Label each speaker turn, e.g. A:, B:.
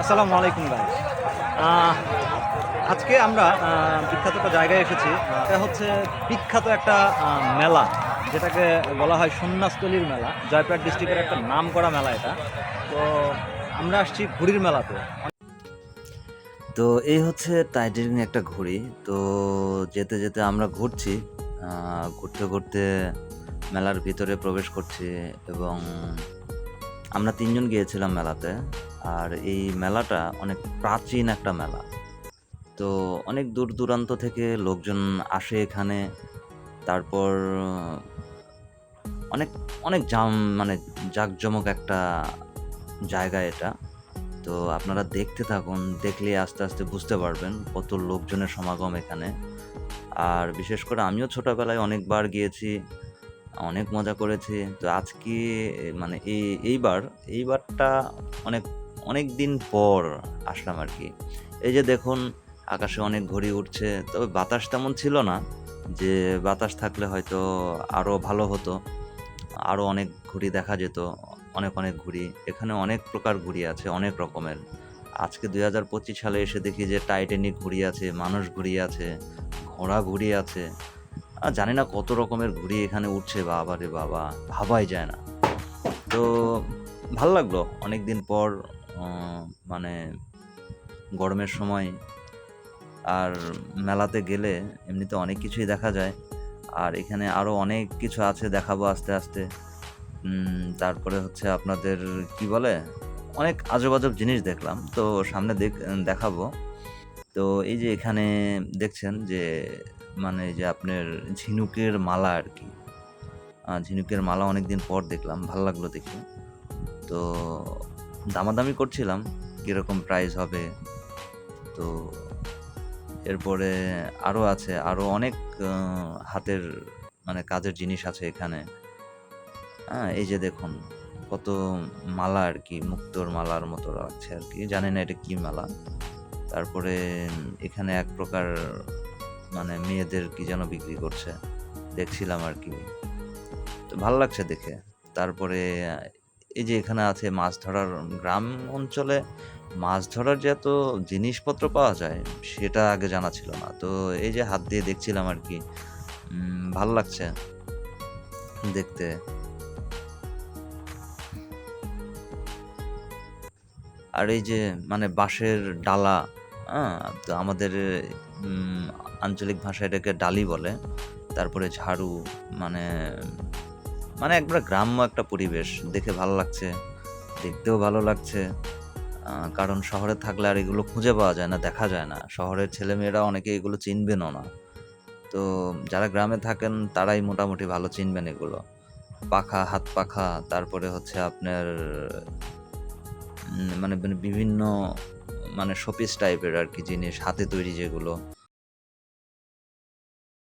A: আসসালামু আলাইকুম ভাই আজকে আমরা বিখ্যাত একটা জায়গায় এসেছি। এটা হচ্ছে বিখ্যাত একটা মেলা, যেটাকে বলা হয় সন্ন্যাসতলির মেলা। জয়পুরহাট ডিস্ট্রিক্টের একটা নাম করা মেলা এটা। তো আমরা আসছি ঘুড়ির মেলাতে।
B: তো এই হচ্ছে টাইটানিং একটা ঘুড়ি। তো যেতে যেতে আমরা ঘুরছি ঘুরতে ঘুরতে মেলার ভিতরে প্রবেশ করছি এবং আমরা তিনজন গিয়েছিলাম মেলাতে, আর এই মেলাটা অনেক প্রাচীন একটা মেলা। তো অনেক দূর দূরান্ত থেকে লোকজন আসে এখানে। তারপর, অনেক অনেক জাম মানে জাঁকজমক একটা জায়গা এটা। তো আপনারা দেখতে থাকুন দেখলে আস্তে আস্তে বুঝতে পারবেন কত লোকজনের সমাগম এখানে। আর বিশেষ করে আমিও ছোটবেলায় অনেকবার গিয়েছি। অনেক মজা করেছি। তো আজকে মানে এই এইবার, এইবারটা অনেক অনেক দিন পর আসলাম আর কি। এই যে দেখুন, আকাশে অনেক ঘড়ি উঠছে, তবে বাতাস তেমন ছিল না যে বাতাস থাকলে হয়তো আরও ভালো হতো। আরও অনেক ঘুড়ি দেখা যেত, অনেক অনেক ঘুড়ি। এখানে অনেক প্রকার ঘুড়ি আছে, অনেক রকমের। আজকে দুই হাজার পঁচিশ সালে এসে দেখি যে টাইটানিক ঘুড়ি আছে, মানুষ ঘুড়ি আছে, ঘোড়া ঘুড়ি আছে। আর জানি না কত রকমের ঘুড়ি এখানে উঠছে, বাবা রে বাবা, ভাবাই যায় না। তো ভালো লাগল অনেক দিন পর মানে গরমের সময় আর মেলাতে গেলে এমনিতে অনেক কিছুই দেখা যায়। আর এখানে আরও অনেক কিছু আছে দেখাবো আস্তে আস্তে। তারপরে হচ্ছে আপনাদের কি বলে, অনেক আজব আজব জিনিস দেখলাম। তো সামনে দেখ, দেখাবো। তো এই যে এখানে দেখছেন যে মানে যে আপনার ঝিনুকের মালা আর কি। ঝিনুকের মালা অনেক দিন পর দেখলাম, ভালো লাগল দেখে। তো দামাদামি করছিলাম, কীরকম প্রাইস হবে। তো এরপরে আরও আছে আরও অনেক হাতের মানে কাজের জিনিস আছে এখানে। হ্যাঁ এই যে দেখুন, কত মালা আর কি, মুক্তোর মালার মতো লাগছে আর কি। জানি না এটা কি মালা। তারপরে এখানে এক প্রকার মানে মেয়েদের কি যেন বিক্রি করছে। দেখছিলাম আর কি। তো ভালো লাগছে দেখে। তারপরে এই যে এখানে আছে মাছ ধরার গ্রাম অঞ্চলে মাছ ধরার যে এত জিনিসপত্র পাওয়া যায়, সেটা আগে জানা ছিল না। তো এই যে হাত দিয়ে দেখছিলাম আর কি। ভালো লাগছে দেখতে। আর এই যে মানে বাঁশের ডালা তো আমাদের আঞ্চলিক ভাষায় এটাকে ডালি বলে। তারপরে ঝাড়ু মানে মানে একবার গ্রাম্য একটা পরিবেশ, দেখে ভালো লাগছে, দেখতেও ভালো লাগছে। কারণ শহরে থাকলে আর এগুলো খুঁজে পাওয়া যায় না, দেখা যায় না। শহরের ছেলেমেয়েরা অনেকে এগুলো চিনবেনও না। তো যারা গ্রামে থাকেন, তারাই মোটামুটি ভালো চিনবেন এগুলো। পাখা, হাত পাখা, তারপরে হচ্ছে আপনার মানে বিভিন্ন মানে শোপিস টাইপের আর কি জিনিস হাতে তৈরি যেগুলো।